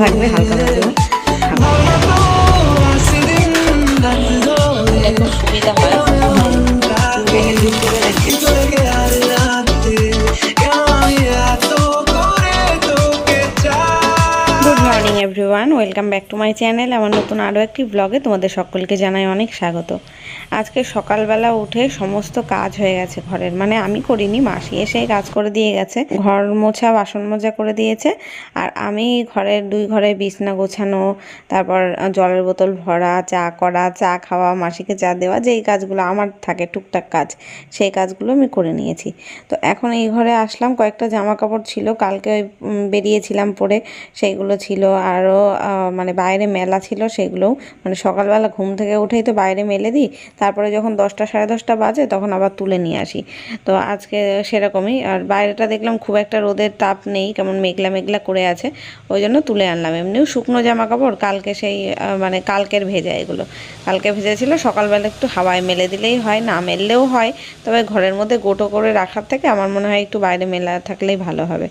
থাকবে হালকা ভাজা এটা মাই চ্যানেল আমার নতুন আরও একটি ব্লগে তোমাদের সকলকে জানাই অনেক স্বাগত। আজকে সকালবেলা উঠে সমস্ত কাজ হয়ে গেছে ঘরের। মানে আমি করিনি, মাসি এসে কাজ করে দিয়ে গেছে, ঘর মোছা, বাসন মোজা করে দিয়েছে, আর আমি ঘরের দুই ঘরে বিছনা গোছানো, তারপর জলের বোতল ভরা, চা করা, চা খাওয়া, মাসিকে চা দেওয়া, যেই কাজগুলো আমার থাকে টুকটাক কাজ, সেই কাজগুলো আমি করে নিয়েছি। তো এখন এই ঘরে আসলাম, কয়েকটা জামা কাপড় ছিল, কালকে বেরিয়েছিলাম পরে, সেইগুলো ছিল, আরও মানে বাইরে মেলা ছিল সেগুলোও মানে সকালবেলা ঘুম থেকে উঠেই তো বাইরে মেলে দিই, তারপরে যখন দশটা সাড়ে দশটা বাজে তখন আবার তুলে নিয়ে আসি। তো আজকে সেরকমই, আর বাইরেটা দেখলাম খুব একটা রোদের তাপ নেই, কেমন মেঘলা মেঘলা করে আছে, ওই জন্য তুলে আনলাম। এমনিও শুকনো জামা কাপড় কালকে সেই মানে কালকের ভেজা এগুলো। কালকে ভেজেছিল সকালবেলা একটু হাওয়ায় মেলে দিলেই হয়, না মেললেও হয়, তবে ঘরের মধ্যে গোটো করে রাখার থেকে আমার মনে হয় একটু বাইরে মেলা থাকলেই ভালো হবে।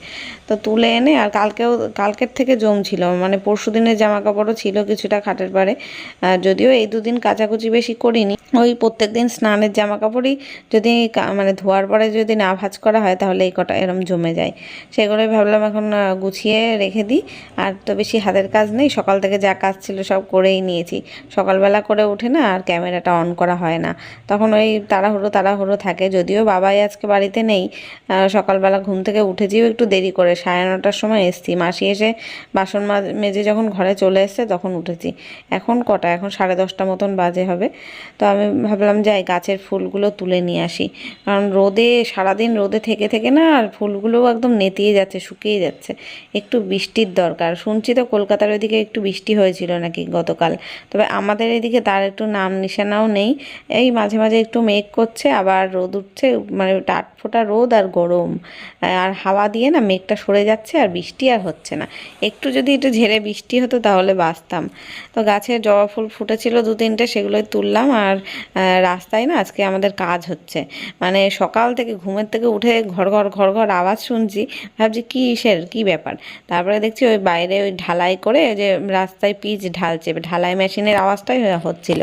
তো তুলে এনে, আর কালকেও, কালকের থেকে জমছিল মানে পরশু দিনের জামা কাপড়ও ছিল কিছুটা খাটের পারে যদিও এই দুদিন কাচাকুচি বেশি করিনি। ওই প্রত্যেক দিন স্নানের জামা কাপড়ই যদি মানে ধোয়ার পরে যদি না ভাজ করা হয়, তাহলে এই কটা এরম জমে যায়। সেগুলোই ভাবলাম এখন গুছিয়ে রেখে দিই। আর তো বেশি হাতের কাজ নেই, সকাল থেকে যা কাজ ছিল সব করেই নিয়েছি। সকালবেলা করে উঠে না আর ক্যামেরাটা অন করা হয় না। তখন ওই তাড়াহুড়ো তাড়াহুড়ো থাকে। যদিও বাবাই আজকে বাড়িতে নেই সকালবেলা ঘুম থেকে উঠেছিও একটু দেরি করে। সাড়ে নটার সময় এসছি। মাসি এসে বাসন মেজে যখন ঘরে চলে এসছে তখন উঠেছি। এখন কটা? এখন সাড়ে দশটা মতন বাজে হবে। তো আমি ভাবলাম, যাই, গাছের ফুলগুলো তুলে নিয়ে আসি। কারণ রোদে, সারাদিন রোদে থেকে থেকে না আর ফুলগুলোও একদম নেতিয়ে যাচ্ছে, শুকিয়ে যাচ্ছে। একটু বৃষ্টির দরকার। শুনছি তো কলকাতার ওইদিকে একটু বৃষ্টি হয়েছিল নাকি গতকাল। তবে আমাদের এদিকে তার একটু নাম নিশানাও নেই। এই মাঝে মাঝে একটু মেঘ করছে, আবার রোদ উঠছে মানে টাট ফোটা রোদ আর গরম। আর হাওয়া দিয়ে না মেঘটা সরে যাচ্ছে আর বৃষ্টি আর হচ্ছে না। একটু যদি একটু ঝেড়ে বৃষ্টি হতো তাহলে বাঁচতাম তো গাছে জবা ফুল ফুটেছিল দু তিনটে, সেগুলোই তুললাম আর রাস্তায় না আজকে আমাদের কাজ হচ্ছে। মানে সকাল থেকে ঘুমের থেকে উঠে ঘর ঘর ঘর ঘর আওয়াজ শুনছি, ভাবছি কী ইসের, কী ব্যাপার? তারপরে দেখছি ওই বাইরে ওই ঢালাই করে যে রাস্তায় পিচ ঢালছে, ঢালাই মেশিনের আওয়াজটাই হচ্ছিল।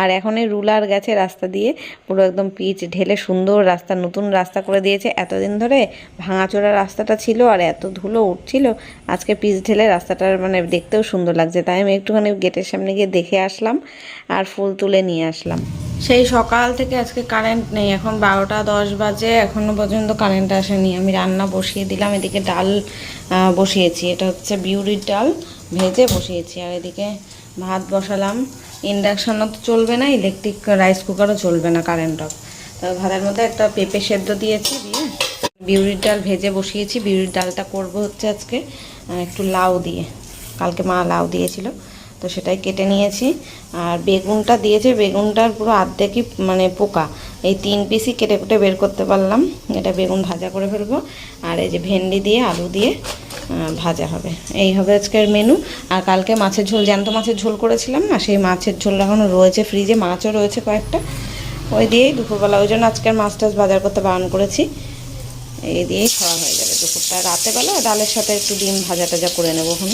আর এখন এই রুলার গেছে রাস্তা দিয়ে, পুরো একদম পিচ ঢেলে সুন্দর রাস্তা, নতুন রাস্তা করে দিয়েছে। এতদিন ধরে ভাঙাচোরা রাস্তাটা ছিল আর এত ধুলো উঠছিল, আজকে পিচ ঢেলে রাস্তাটার মানে দেখতেও সুন্দর লাগছে। তাই আমি একটুখানি গেটের সামনে গিয়ে দেখে আসলাম আর ফুল তুলে নিয়ে আসলাম। সেই সকাল থেকে আজকে কারেন্ট নেই, এখন বারোটা দশ বাজে, এখনও পর্যন্ত কারেন্ট আসেনি। আমি রান্না বসিয়ে দিলাম, এদিকে ডাল বসিয়েছি। এটা হচ্ছে বিউরির ডাল, ভেজে বসিয়েছি। আর এদিকে ভাত বসালাম। ইন্ডাকশানও তো চলবে না ইলেকট্রিক রাইস কুকারও চলবে না কারেন্ট অফ তো ভাতের মধ্যে একটা পেঁপে সেদ্ধ দিয়েছি দিয়ে বিউরির ডাল ভেজে বসিয়েছি। বিউরির ডালটা করব হচ্ছে আজকে একটু লাউ দিয়ে। কালকে মা লাউ দিয়েছিল। তো সেটাই কেটে নিয়েছি। আর বেগুনটা দিয়েছে, বেগুনটার পুরো আর্ধেকই মানে পোকা। এই তিন পিসই কেটে কুটে বের করতে পারলাম। এটা বেগুন ভাজা করে ফেলব। আর এই যে ভেন্ডি দিয়ে, আলু দিয়ে ভাজা হবে। এই হবে আজকের মেনু আর কালকে মাছের ঝোল, জ্যান্ত মাছের ঝোল করেছিলাম না, সেই মাছের ঝোল এখনও রয়েছে ফ্রিজে মাছও রয়েছে কয়েকটা। ওই দিয়েই দুপুরবেলা, ওই জন্য আজকের মাছ টাছ বাজার করতে বারণ করেছি। এই দিয়েই খাওয়া হয়ে যাবে দুপুরটা। রাতে বেলা ডালের সাথে একটু ডিম ভাজা টাজা করে নেব আর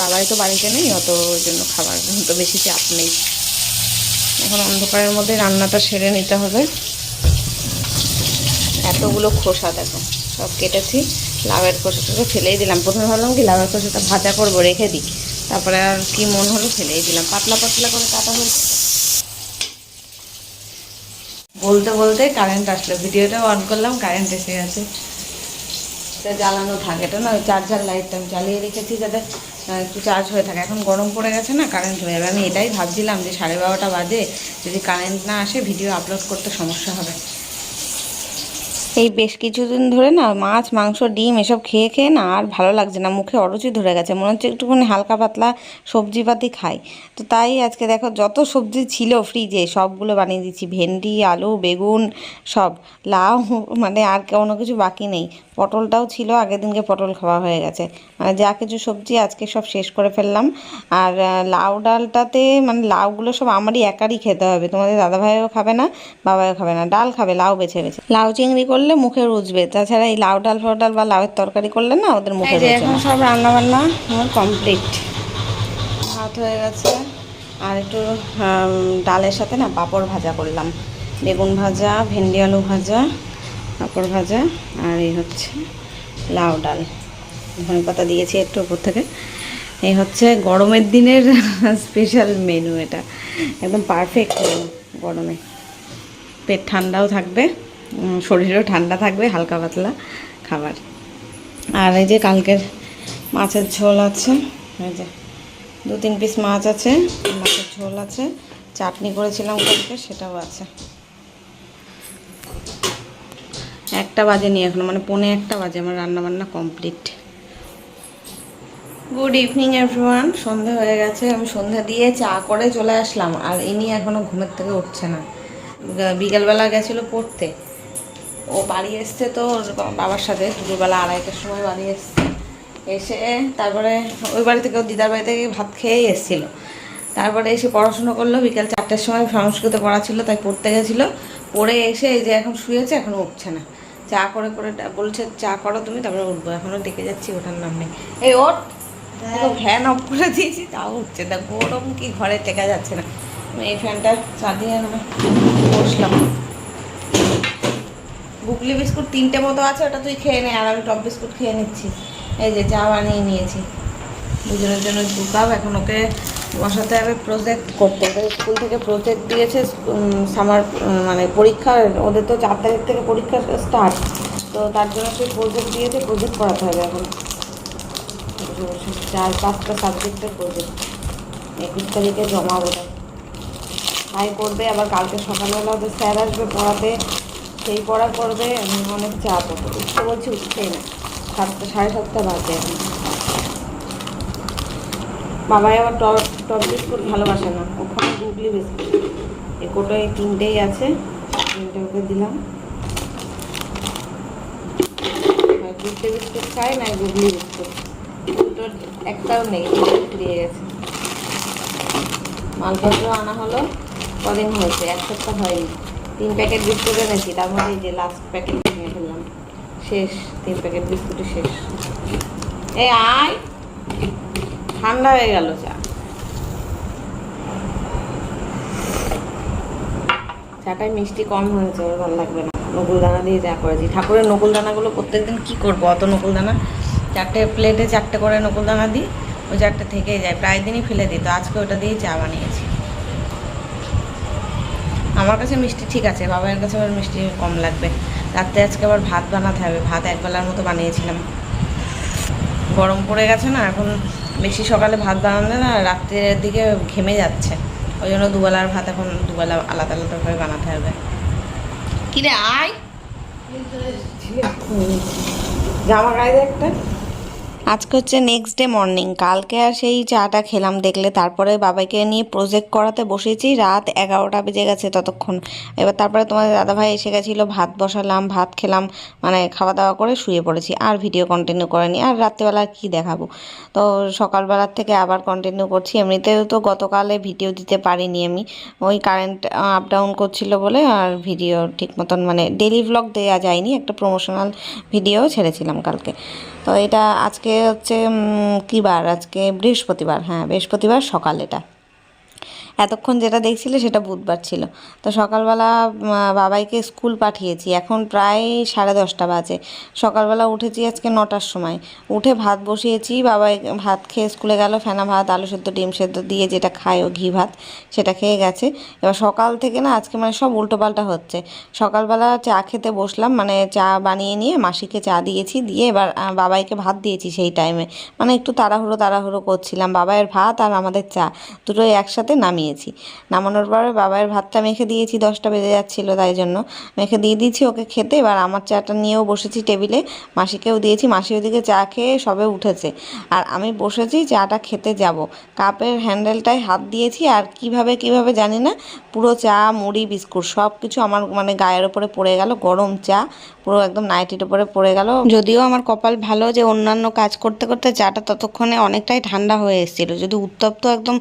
বাবাই তো বাড়িতে নেই, অত জন্য খাবার তো বেশি চাপ নেই। এখন অন্ধকারের মধ্যে রান্নাটা সেরে নিতে হবে। এতগুলো খোসা দেখো, সব কেটেছি, লাউয়ের খোসাটাকে ফেলেই দিলাম। প্রথমে ভাবলাম কি লাউয়ের খোসাটা ভাজা করব, রেখে দিই। তারপরে আর কি মন হলো ফেলেই দিলাম। পাতলা পাতলা করে কাটা হয়েছে। বলতে বলতে কারেন্ট আসলো। ভিডিওটা অন করলাম কারেন্ট এসে গেছে। জ্বালানো থাকে, এটা না, চার্জার লাইটটা আমি জ্বালিয়ে রেখেছি যাতে একটু চার্জ হয়ে থাকে। এখন গরম পড়ে গেছে না কারেন্ট হয়ে যাবে। আমি এটাই ভাবছিলাম যে সাড়ে বারোটা বাজে, যদি কারেন্ট না আসে ভিডিও আপলোড করতে সমস্যা হবে। এই বেশ কিছুদিন ধরে না মাছ, মাংস, ডিম এসব খেয়ে খেয়ে না আর ভালো লাগছে না। মুখে অরুচি ধরে গেছে। মনে হচ্ছে একটুখানি হালকা পাতলা সবজিপাতি খাই। তো তাই আজকে দেখো যত সবজি ছিল ফ্রিজে সবগুলো বানিয়ে দিচ্ছি। ভেন্ডি, আলু, বেগুন, সব। লাউ মানে আর কোনো কিছু বাকি নেই। পটলটাও ছিল, আগের দিনকে পটল খাওয়া হয়ে গেছে। মানে যা কিছু সবজি আজকে সব শেষ করে ফেললাম। আর লাউ ডালটাতে মানে লাউগুলো সব আমারই একারই খেতে হবে। তোমাদের দাদাভাইও খাবে না বাবাও খাবে না। ডাল খাবে, লাউ বেছে বেছে। লাউ চিংড়ি করলে করলে মুখে রুজবে তাছাড়া এই লাউ ডাল ফাউ ডাল বা লাউয়ের তরকারি করলে না ওদের মুখে রুজবে এখন সব রান্না বান্না আমার কমপ্লিট ভাত হয়ে গেছে। আর একটু ডালের সাথে না পাঁপড় ভাজা করলাম। বেগুন ভাজা ভেন্ডি আলু ভাজা পাঁপড় ভাজা আর এই হচ্ছে লাউ ডাল। ধনে পাতা দিয়েছি একটু উপর থেকে। এই হচ্ছে গরমের দিনের স্পেশাল মেনু এটা। একদম পারফেক্ট মেনু গরমে। পেট ঠান্ডাও থাকবে। শরীরও ঠান্ডা থাকবে, হালকা পাতলা খাবার। আর এই যে কালকের মাছের ঝোল আছে, এই যে দু তিন পিস মাছ আছে, মাছের ঝোল আছে, চাটনি করেছিলাম কালকে, সেটাও আছে। একটা বাজে নিয়ে এখনও মানে পৌনে একটা বাজে আমার রান্না বান্না কমপ্লিট গুড ইভিনিং এভরিওয়ান সন্ধে হয়ে গেছে, আমি সন্ধ্যা দিয়ে চা করে চলে আসলাম, আর ইনি এখনও ঘুমের থেকে উঠছে না। বিকেলবেলা গেছিল পড়তে। ও বাড়ি এসছে তো ওর বাবার সাথে দুপুরবেলা আড়াইটার সময় বাড়ি এসছে। এসে তারপরে ওই বাড়ি থেকে দিদার বাড়ি থেকে ভাত খেয়েই এসেছিল। তারপরে এসে পড়াশুনো করল বিকেল চারটের সময় সংস্কৃত পড়া ছিল তাই পড়তে গেছিল। পড়ে এসে এই যে এখন শুয়েছে এখনও উঠছে না। চা করে করে বলছে চা করো তুমি তারপরে উঠবো। এখনও ডেকে যাচ্ছি ওঠার নাম নেই। এই ওঠ দেখো। ফ্যান অফ করে দিয়েছি তাও উঠছে দেখ গরম কি ঘরে টেকা যাচ্ছে না। আমি এই ফ্যানটা চালিয়ে আমি বসলাম। বুকলি বিস্কুট তিনটে মতো আছে, ওটা তুই খেয়ে নে, আর আমি টপ বিস্কুট খেয়ে নিচ্ছি। এই যে চা বানিয়ে নিয়েছি। দুজনের জন্য দু কাপ এখন ওকে বসাতে হবে প্রজেক্ট করতে। ওদের স্কুল থেকে প্রজেক্ট দিয়েছে সামার মানে পরীক্ষা, ওদের তো চার তারিখ থেকে পরীক্ষা স্টার্ট তো তার জন্য সেই প্রজেক্ট দিয়েছে প্রজেক্ট করাতে হবে এখন। চার পাঁচটা সাবজেক্টের প্রজেক্ট একুশ তারিখে জমা বোধ তাই করবে, আবার কালকে সকালবেলা ওদের স্যার আসবে পড়াতে। সেই পড়া করবে, আমি অনেক চাপ ওকে উঠতে বলছি, উঠছেই না। সাতটা, সাড়ে সাতটা বাজে। এখন বাবাই আবার টপ টপ বিস্কুট ভালোবাসে না। ওখানে গুগলি বিস্কুট। এই কোটোয় তিনটেই আছে। তিনটে ওকে দিলাম। গুগলি বিস্কুট খায় না গুগলি বিস্কুট। দুটোর একটাও নেই ফুরিয়ে গেছে। মালপত্র আনা হলো, কদিন হয়েছে? এক সপ্তাহ হয়নি। তিন প্যাকেট বিস্কুট এনেছি, তার মধ্যে যে লাস্ট প্যাকেট কিনে ফেললাম। শেষ, তিন প্যাকেট বিস্কুটই শেষ। এই আয়, ঠান্ডা হয়ে গেল চা। চাটায় মিষ্টি কম হয়েছে ওর ভালো লাগবে না। নকুল দানা দিয়ে চা করেছি। ঠাকুরের নকুল দানাগুলো প্রত্যেকদিন কি করব? অত নকুল দানা চারটে প্লেটে চারটে করে নকুল দানা দিই, ওই চারটে থেকেই যায়। প্রায় দিনই ফেলে দিই, তো আজকে ওটা দিয়েই চা বানিয়েছি। আমার কাছে মিষ্টি ঠিক আছে বাবার কাছে আবার মিষ্টি কম লাগবে। রাত্রে আজকে আবার ভাত বানাতে হবে, ভাত একবেলার মতো বানিয়েছিলাম। গরম পড়ে গেছে না, এখন বেশি সকালে ভাত বানালে না রাত্রের দিকে ঘেমে যাচ্ছে। ওই জন্য দুবেলার ভাত এখন দুবেলা আলাদা আলাদাভাবে বানাতে হবে। কিরে আয়। জামা গায়ে একটা। আজকে হচ্ছে নেক্সট ডে মর্নিং কালকে আর সেই চাটা খেলাম, দেখলে তারপরে বাবাকে নিয়ে প্রজেক্ট করাতে বসেছি। রাত এগারোটা বেজে গেছে ততক্ষণ। এবার তারপরে তোমাদের দাদাভাই এসে গেছিল, ভাত বসালাম, ভাত খেলাম মানে খাওয়া দাওয়া করে শুয়ে পড়েছি, আর ভিডিও কন্টিনিউ করেনি। আর রাত্রেবেলা কী দেখাবো? তো সকালবেলার থেকে আবার কন্টিনিউ করছি। এমনিতেও তো গতকালে ভিডিও দিতে পারিনি আমি। ওই কারেন্ট আপ ডাউন করছিল বলে আর ভিডিও ঠিক মতন মানে ডেলি ভ্লগ দেওয়া যায়নি। একটা প্রমোশনাল ভিডিও ছেড়েছিলাম কালকে। তো এটা আজকে হচ্ছে কী বার? আজকে বৃহস্পতিবার। হ্যাঁ বৃহস্পতিবার সকাল এটা। এতক্ষণ যেটা দেখছিলে সেটা বুধবার ছিল। তো সকালবেলা বাবাইকে স্কুল পাঠিয়েছি। এখন প্রায় সাড়ে দশটা বাজে। সকালবেলা উঠেছি আজকে নটার সময়। উঠে ভাত বসিয়েছি, বাবাই ভাত খেয়ে স্কুলে গেল, ফেনা ভাত, আলু সেদ্ধ, ডিম সেদ্ধ দিয়ে যেটা খায় ও ঘি ভাত, সেটা খেয়ে গেছে। এবার সকাল থেকে না আজকে মানে সব উল্টোপাল্টা হচ্ছে। সকালবেলা চা খেতে বসলাম মানে চা বানিয়ে নিয়ে মাসিকে চা দিয়েছি, দিয়ে এবার বাবাইকে ভাত দিয়েছি সেই টাইমে মানে একটু তাড়াহুড়ো তাড়াহুড়ো করছিলাম। বাবাইয়ের ভাত আর আমাদের চা, দুটোই একসাথে নামিয়েছি নামানোর পরে বাবাইয়ের ভাতটা মেখে দিয়েছি, দশটা বেজে যাচ্ছিল তাই জন্য। মেখে দিয়ে দিয়েছি ওকে খেতে, এবার আমার চাটা নিয়েও বসেছি টেবিলে। মাসিকেও দিয়েছি, মাসি ওদিকে চা খেয়ে সবে উঠেছে। আর আমি বসেছি চাটা খেতে যাব। কাপের হ্যান্ডেলটায় হাত দিয়েছি আর কীভাবে কীভাবে জানি না, পুরো চা, মুড়ি, বিস্কুট সব কিছু আমার মানে গায়ের ওপরে পড়ে গেল, গরম চা, পুরো একদম নাইটির ওপরে পড়ে গেল। যদিও আমার কপাল ভালো যে অন্যান্য কাজ করতে করতে চাটা ততক্ষণে অনেকটাই ঠান্ডা হয়ে এসেছিল, যদি উত্তপ্ত একদম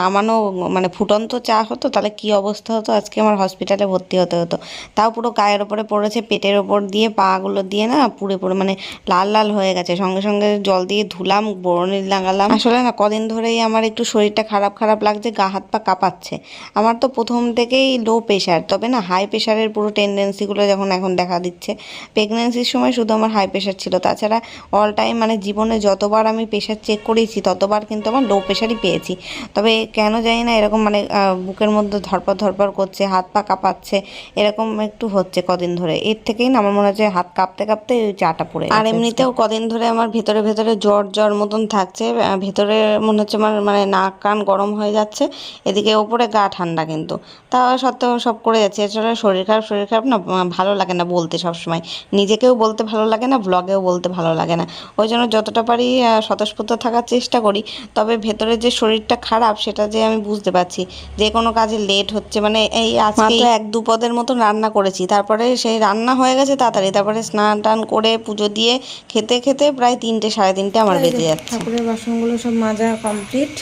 নামানো মানে ফুটন্ত চা হতো, তাহলে কি অবস্থা হতো? আজকে আমার হসপিটালে ভর্তি হতে হতো। তাও পুরো গায়ের ওপরে পড়েছে, পেটের ওপর দিয়ে, পাগুলো দিয়ে না পুরো পুরো মানে লাল লাল হয়ে গেছে। সঙ্গে সঙ্গে জল দিয়ে ধুলাম, বরণি লাগালাম। আসলে না, কদিন ধরেই আমার একটু শরীরটা খারাপ খারাপ লাগছে, গা হাত পা কাঁপাচ্ছে। আমার তো প্রথম থেকেই লো প্রেশার তবে না হাই প্রেশারের পুরো টেন্ডেন্সিগুলো যখন এখন দেখা দিচ্ছে প্রেগনেন্সির সময় শুধু আমার হাই প্রেশার ছিল। তাছাড়া অল টাইম মানে জীবনে যতবার আমি প্রেশার চেক করেছি, ততবার কিন্তু আমার লো প্রেশারই পেয়েছি। তবে কেন জানি না এরকম মানে বুকের মধ্যে ধরপর ধরপর করছে, হাত পা কাঁপাচ্ছে, এরকম একটু হচ্ছে কদিন ধরে। এর থেকেই না আমার মনে হচ্ছে হাত কাঁপতে কাঁপতে ওই চাটা পড়ে আর এমনিতেও কদিন ধরে আমার ভেতরে ভেতরে জ্বর জ্বর মতন থাকছে ভেতরে মনে হচ্ছে আমার মানে নাক কান গরম হয়ে যাচ্ছে, এদিকে ওপরে গা ঠান্ডা কিন্তু। তা সত্ত্বেও সব করে যাচ্ছে। এছাড়া শরীর খারাপ শরীর খারাপ না ভালো লাগে না বলতে সবসময়। নিজেকেও বলতে ভালো লাগে না ব্লগেও বলতে ভালো লাগে না। ওই জন্য যতটা পারি স্বতঃস্ফূর্ত থাকার চেষ্টা করি। তবে ভেতরে যে শরীরটা খারাপ, সেটা যে আমি বুঝতে পারছি। যে কোনো কাজে লেট হচ্ছে মানে এই আজকে এক দু পদের মতন রান্না করেছি। তারপরে সেই রান্না হয়ে গেছে তাড়াতাড়ি। তারপরে স্নান টান করে পুজো দিয়ে খেতে খেতে প্রায় তিনটে সাড়ে তিনটে আমার বেজে যাচ্ছে। ঠাকুরের বাসনগুলো সব মাজা কমপ্লিট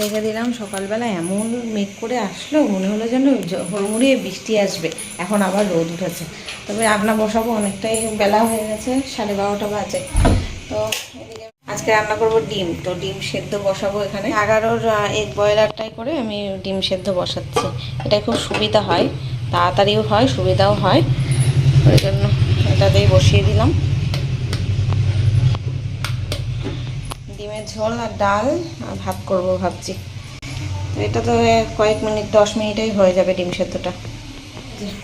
রেখে দিলাম। সকালবেলা এমন মেঘ করে আসলো মনে হলো যেন হুড়মুড়িয়ে বৃষ্টি আসবে। এখন আবার রোদ উঠেছে। তবে রান্না বসাবো অনেকটাই বেলা হয়ে গেছে সাড়ে বারোটা বাজে। তো আজকে রান্না করব ডিম। তো ডিম সেদ্ধ বসাবো এখানে। এগারোর এক বয়লারটাই করে আমি ডিম সেদ্ধ বসাচ্ছি। এটা খুব সুবিধা হয়, তাড়াতাড়িও হয়, সুবিধাও হয়। ওই জন্য এটাতেই বসিয়ে দিলাম। ডিমের ঝোল আর ডাল আর ভাত করব ভাবছি। এটা তো কয়েক মিনিট, দশ মিনিটেই হয়ে যাবে ডিম সেদ্ধটা।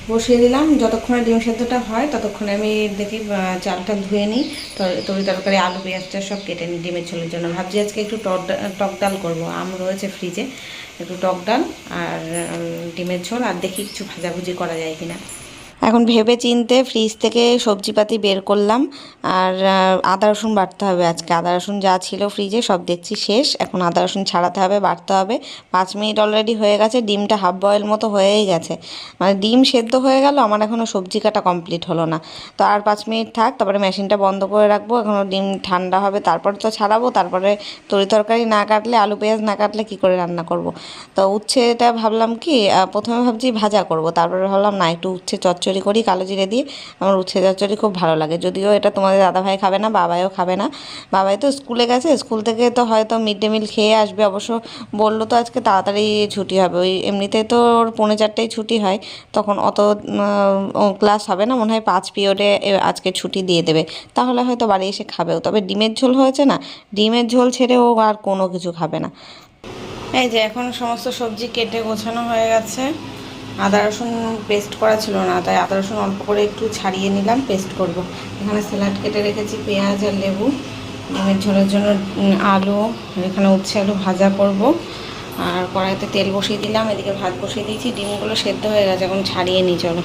বসিয়ে দিলাম, যতক্ষণে ডিম সেদ্ধটা হয় ততক্ষণে আমি দেখি চালটা ধুয়ে নিই। তর- তরি তরকারি, আলু পেঁয়াজটা সব কেটে নিই ডিমের ঝোলের জন্য। ভাবছি আজকে একটু টক টক ডাল করব। আম রয়েছে ফ্রিজে একটু টক ডাল আর ডিমের ছোল আর দেখি কিছু ভাজাভুজি করা যায় কিনা। এখন ভেবে চিনতে ফ্রিজ থেকে সবজিপাতি বের করলাম। আর আদা, রসুন বাটতে হবে আজকে। আদা, রসুন যা ছিল ফ্রিজে সব দেখছি শেষ। এখন আদা, রসুন ছাড়াতে হবে, বাটতে হবে। পাঁচ মিনিট অলরেডি হয়ে গেছে, ডিমটা হাফ বয়েল মতো হয়েই গেছে। মানে ডিম সেদ্ধ হয়ে গেল, আমার এখনও সবজি কাটা কমপ্লিট হলো না। তো আর পাঁচ মিনিট থাক, তারপরে মেশিনটা বন্ধ করে রাখব। এখনও ডিম ঠান্ডা হবে, তারপরে তো ছাড়াবো। তারপরে তরি তরকারি না কাটলে, আলু, পেঁয়াজ না কাটলে কি করে রান্না করব? তো উচ্ছেটা ভাবলাম কি প্রথমে ভাবছি ভাজা করব, তারপরে ভাবলাম না, একটু উচ্ছে চচ্চড়ি করি কালো জিরে দিয়ে আমার উচ্ছে চচ্চড়ি খুব ভালো লাগে। যদিও এটা তোমাদের দাদাভাই খাবে না, বাবাইও খাবে না। বাবাই তো স্কুলে গেছে, স্কুল থেকে তো হয়তো মিড ডে মিল খেয়ে আসবে, অবশ্য বলল তো আজকে তাড়াতাড়ি ছুটি হবে। ওই এমনিতে তো ওর পৌনে চারটেই ছুটি হয়, তখন অত ক্লাস হবে না, মনে হয় পাঁচ পিরিয়ডে আজকে ছুটি দিয়ে দেবে। তাহলে হয়তো বাড়ি এসে খাবেও, তবে ডিমের ঝোল হয়েছে না? ডিমের ঝোল ছেড়ে ও আর কোনো কিছু খাবে না। এই যে এখন সমস্ত সবজি কেটে গোছানো হয়ে গেছে। আদা রসুন পেস্ট করা ছিল না, তাই আদা রসুন অল্প করে একটু ছাড়িয়ে নিলাম পেস্ট করব। এখানে স্যালাড কেটে রেখেছি, পেঁয়াজ আর লেবু। ডিমের ঝোলের জন্য আলু এখানে উচ্ছে আলু ভাজা করব। আর কড়াইতে তেল বসিয়ে দিলাম, এদিকে ভাত বসিয়ে দিয়েছি, ডিমগুলো সেদ্ধ হয়ে গেছে, এখন ছাড়িয়ে নিই, চলো।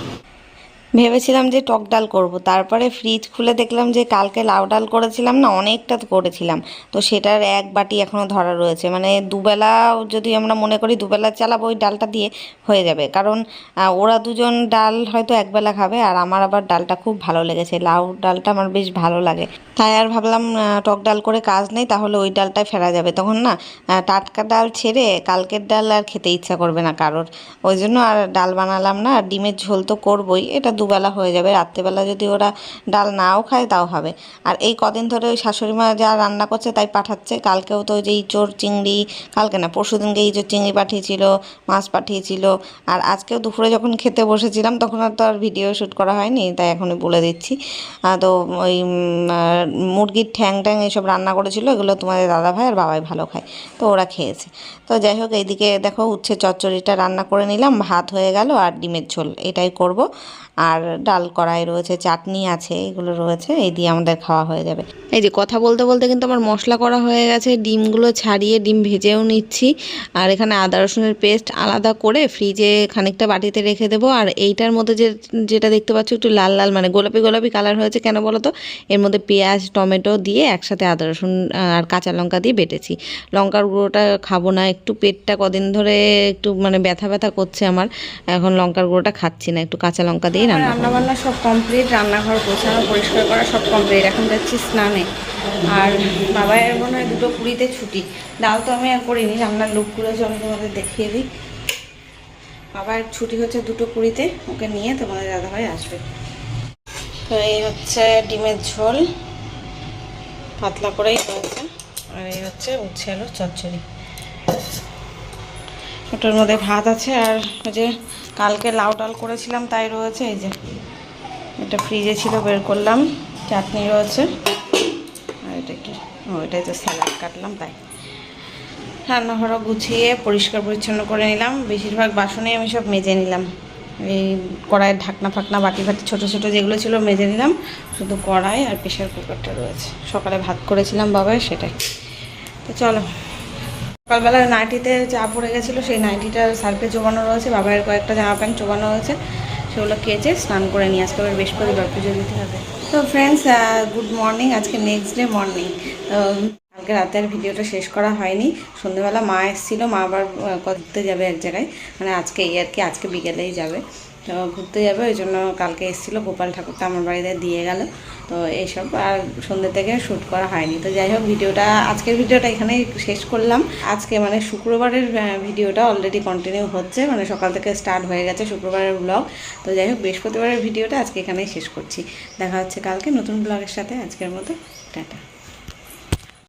ভেবেছিলাম যে টক ডাল করব। তারপরে ফ্রিজ খুলে দেখলাম যে কালকে লাউ ডাল করেছিলাম না, অনেকটা করেছিলাম। তো সেটার এক বাটি এখনও ধরা রয়েছে। মানে দুবেলা যদি আমরা মনে করি দুবেলা চালাবো ওই ডালটা দিয়ে হয়ে যাবে। কারণ ওরা দুজন ডাল হয়তো একবেলা খাবে আর আমার আবার ডালটা খুব ভালো লেগেছে। লাউ ডালটা আমার বেশ ভালো লাগে। তাই আর ভাবলাম টক ডাল করে কাজ নেই, তাহলে ওই ডালটাই ফেরা যাবে। তখন না টাটকা ডাল ছেড়ে কালকের ডাল আর খেতে ইচ্ছা করবে না কারোর। ওই জন্য আর ডাল বানালাম না, আর ডিমের ঝোল তো করবই। এটা দুবেলা হয়ে যাবে। রাত্রেবেলা যদি ওরা ডাল নাও খায়, তাও হবে। আর এই কদিন ধরে ওই শাশুড়ি মা যা রান্না করছে, তাই পাঠাচ্ছে। কালকেও তো যে ইঁচড় চিংড়ি, কালকে না, পরশু দিনকে ইঁচড় চিংড়ি পাঠিয়েছিল, মাছ পাঠিয়েছিল। আর আজকেও দুপুরে যখন খেতে বসেছিলাম, তখন আর তো আর ভিডিও শ্যুট করা হয়নি, তাই এখনই বলে দিচ্ছি। তো ওই মুরগির ঠ্যাং ট্যাং এইসব রান্না করেছিল, এগুলো তোমাদের দাদা ভাই আর বাবাই ভালো খায়। তো ওরা খেয়েছে। তো যাই হোক, এইদিকে দেখো উচ্ছে চচ্চড়িটা রান্না করে নিলাম, ভাত হয়ে গেল আর ডিমের ঝোল, এটাই করব। আর ডাল কড়াই রয়েছে চাটনি আছে এগুলো রয়েছে এই দিয়ে আমাদের খাওয়া হয়ে যাবে। এই যে কথা বলতে বলতে কিন্তু আমার মশলা করা হয়ে গেছে। ডিমগুলো ছাড়িয়ে ডিম ভেজেও নিচ্ছি। আর এখানে আদা রসুনের পেস্ট আলাদা করে ফ্রিজে খানিকটা বাটিতে রেখে দেবো। আর এইটার মধ্যে যে যেটা দেখতে পাচ্ছ একটু লাল লাল মানে গোলাপি গোলাপি কালার হয়েছে কেন বলো তো? এর মধ্যে পেঁয়াজ টমেটো দিয়ে একসাথে আদা রসুন আর কাঁচা লঙ্কা দিয়ে বেটেছি। লঙ্কার গুঁড়োটা খাব না একটু পেটটা কদিন ধরে একটু মানে ব্যথা ব্যথা করছে আমার। এখন লঙ্কার গুঁড়োটা খাচ্ছি না একটু কাঁচা লঙ্কা দিয়েই রান্না রান্না বান্না সব কমপ্লিট রান্নাঘর গোছানো পরিষ্কার করা সব কমপ্লিট এখন যাচ্ছি স্নানে। আর বাবাইয়ের মনে হয় দুটো কুড়িতে ছুটি। ডাল তো আমি আর করিনি রান্নার লোকগুলো আমি তোমাদের দেখিয়ে দিই। বাবার ছুটি হচ্ছে দুটো কুড়িতে ওকে নিয়ে তোমাদের দাদাভাই আসবে। তো এই হচ্ছে ডিমের ঝোল, পাতলা করেই হয়েছে আর এই হচ্ছে উচ্ছে আলু চচ্চড়ি। ওটার মধ্যে ভাত আছে, আর ওই যে কালকে লাউ ডাল করেছিলাম, তাই রয়েছে, এই যে। এটা ফ্রিজে ছিল, বের করলাম, চাটনি রয়েছে। এটা কি? ও, এটাই তো স্যালাড কাটলাম, তাই। রান্নাঘরও গুছিয়ে পরিষ্কার পরিচ্ছন্ন করে নিলাম। বেশিরভাগ বাসনে আমি সব মেজে নিলাম। এই কড়াইয়ের ঢাকনা ফাকনা, বাটি ফাটি, ছোটো ছোটো যেগুলো ছিল মেজে নিলাম। শুধু কড়াই আর প্রেশার কুকারটা রয়েছে। সকালে ভাত করেছিলাম বাবাই সেটাই। তো চলো। সকালবেলা নাইটিতে চা পড়ে গেছিল, সেই নাইটিটা সার্ফে চোবানো রয়েছে। বাবার কয়েকটা জামা প্যান্ট চোবানো রয়েছে সেগুলো কেচে স্নান করে নিয়ে আজকে আবার বৃহস্পতিবার পুজো দিতে হবে। তো ফ্রেন্ডস গুড মর্নিং আজকে নেক্সট ডে মর্নিং তো, কালকে আর ভিডিওটা শেষ করা হয়নি। সন্ধ্যেবেলা মা এসেছিল, মা আবার করতে যাবে এক জায়গায়। মানে আজকে এই আর কি, আজকে বিকেলেই যাবে। তো ঘুরতে যাবে, ওই জন্য কালকে এসেছিল, গোপাল ঠাকুরটা আমার বাড়িতে দিয়ে গেল। তো এইসব আর সন্ধ্যে থেকে শ্যুট করা হয়নি। তো যাই হোক, ভিডিওটা, আজকের ভিডিওটা এখানেই শেষ করলাম। আজকে মানে শুক্রবারের ভিডিওটা অলরেডি কন্টিনিউ হচ্ছে মানে সকাল থেকে স্টার্ট হয়ে গেছে শুক্রবারের ব্লগ তো যাই হোক, বৃহস্পতিবারের ভিডিওটা আজকে এখানেই শেষ করছি। দেখা হচ্ছে কালকে নতুন ব্লগের সাথে। আজকের মতো, টাটা।